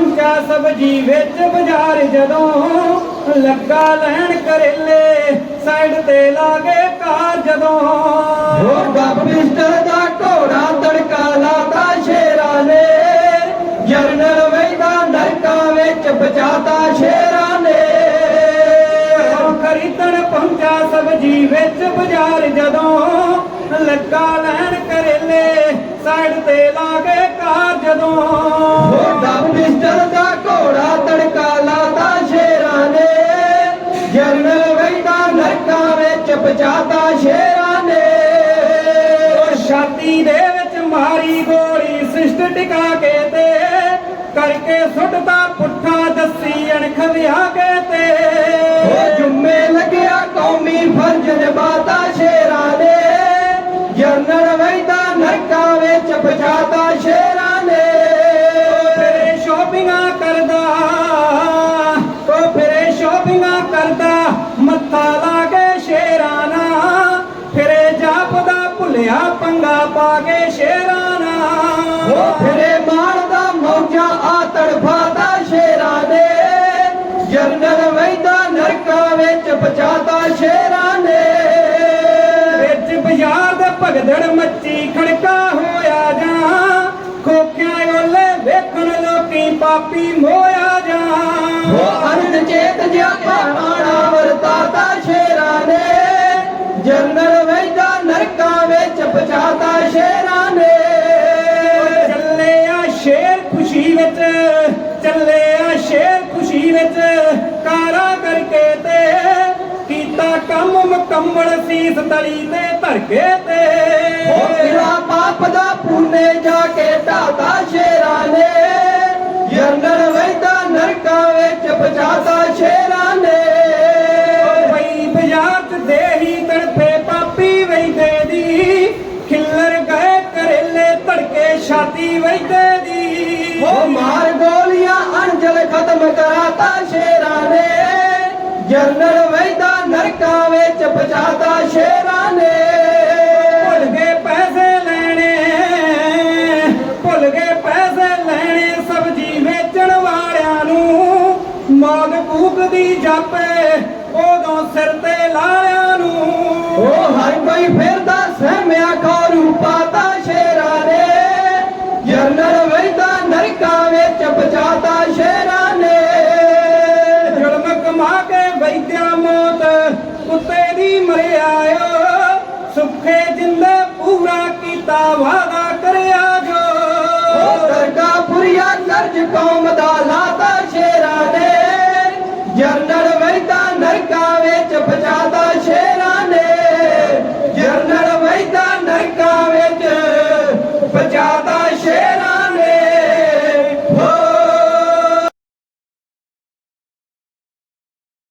ਪਹੁੰਚਾ ਸਬਜੀ ਵਿੱਚ ਬਾਜ਼ਾਰ ਜਦੋਂ ਲੱਗਾ ਲੈਣ ਕਰੇਲੇ ਸਾਈਡ ਤੇ ਲਾਗੇ ਕਾਰ ਜਦੋਂ। ਉਹ ਗੱਪ ਪਿਸਟਲ ਦਾ ਘੋੜਾ ਤੜਕਾ ਲਾਤਾ ਸ਼ੇਰਾਂ ਨੇ ਜਰਨਲ ਵੈਦਾ ਨਰਕਾਂ ਵਿੱਚ ਬਚਾਤਾ ਸ਼ੇਰਾਂ ਨੇ। ਖਰੀਦਣ ਪਹੁੰਚਾ ਸਬਜੀ ਵਿੱਚ ਬਾਜ਼ਾਰ ਜਦੋਂ ਲੱਗਾ ਵਿੱਚ ਬਚਾਤਾ ਸ਼ੇਰਾਂ ਨੇ। ਉਹ ਛਾਤੀ ਦੇ ਵਿੱਚ ਮਾਰੀ ਗੋਲੀ ਸਿਸਟ ਟਿਕਾ ਕੇ ਤੇ ਕਰਕੇ ਸੁੱਟਦਾ ਪੁੱਠਾ ਦੱਸੀ ਅਣਖ ਵਿਆਹ ਕੇ ਤੇ। ਉਹ ਜੁੰਮੇ ਲੱਗਿਆ ਕੌਮੀ ਫਰਜ਼ ਨਿਭਾਤਾ ਸ਼ੇਰਾਂ ਨੇ। ਜਰਨਲ ਵੈਦਾ ਨਰਕਾਂ ਵਿੱਚ ਬਚਾਤਾ ਸ਼ੇਰਾਂ ਨੇ। ਭੁੱਲਿਆ ਪੰਗਾ ਪਾ ਕੇ ਸ਼ੇਰਾਨਾ ਉਹ ਫਿਰੇ ਮਾਰਦਾ ਮੌਜਾਂ ਆ ਤੜਫਾਤਾ ਸ਼ੇਰਾਂ ਨੇ ਜਰਨਲ ਵੈਦਾ ਨਰਕਾਂ ਵਿੱਚ ਬਚਾਤਾ ਸ਼ੇਰਾਂ ਨੇ। ਵਿੱਚ ਬਾਜ਼ਾਰ ਦੇ ਭਗਦੜ ਮੱਚੀ ਖੜਕਾ ਹੋਇਆ ਜਾਂ। ਖੋਖਿਆਂ ਓਲੇ ਵੇਖਣ ਲੋਕੀ ਪਾਪੀ ਮੋਇਆ ਬਚਾਤਾ ਸ਼ੇਰਾਂ ਨੇ। ਚੱਲੇ ਆ ਸ਼ੇਰ ਖੁਸ਼ੀ ਵਿੱਚ ਚੱਲੇ ਆ ਸ਼ੇਰ ਖੁਸ਼ੀ ਵਿੱਚ ਕਾਰਾ ਕਰਕੇ ਤੇ ਕੀਤਾ ਕੰਮ ਮੁਕੰਮਲ ਸੀਸ ਤਲੀ ਤੇ ਧਰ ਕੇ ਤੇ। ਉਹ ਕਿਲਾ ਪਾਪ ਦਾ ਪੁੰਨੇ ਜਾ ਕੇ ਢਾਤਾ ਸ਼ੇਰਾਂ ਨੇ। ਜਰਨਲ ਵੈਦਾ ਨਰਕਾਂ ਵਿੱਚ ਬਚਾਤਾ ਛਾਤੀ ਵੈਦੇ ਦੀ। ਉਹ ਮਾਰ ਗੋਲੀਆਂ ਅੰਜਲ ਖਤਮ ਕਰਾਤਾ ਸ਼ੇਰਾਂ ਨੇ। ਜਰਨਲ ਵੈਦਾ ਨਰਕਾਂ ਵਿੱਚ ਬਚਾਤਾ ਸ਼ੇਰਾਂ ਨੇ। ਭੁੱਲ ਗਏ ਪੈਸੇ ਲੈਣੇ ਭੁੱਲ ਗਏ ਪੈਸੇ ਲੈਣੇ ਸਬਜੀ ਵੇਚਣ ਵਾਲਿਆਂ ਨੂੰ। ਮੌਤ ਕੂਕਦੀ ਜਾਪੇ ਉਦੋਂ ਸਿਰ ਤੇ ਲਾਲਿਆਂ ਨੂੰ। ਉਹ ਹਰ ਕੋਈ ਫਿਰਦਾ ਸਹਿਮਿਆ ਖੌਰੂ ਪਾਤਾ ਸ਼ੇਰਾਂ ਨੇ। ਜ਼ੁਲਮ ਕਮਾ ਕੇ ਵੈਦਿਆ ਮੌਤ, ਕੁੱਤੇ ਦੀ ਮਰਿਆਇਓ ਸੁੱਖੇ ਜਿੰਦੇ ਪੂਰਾ ਕੀਤਾ ਵਾਦਾ ਕਰਿਆ ਜੋ। ਦਰਗਾ ਪੁਰੀਆ ਕਰਜ ਕੌਮ ਦਾ ਲਾਤਾ ਸ਼ੇਰਾਂ ਨੇ ਜਰਨਲ ਵੈਦਾ ਨਰਕਾਂ ਵਿੱਚ ਬਚਾਤਾ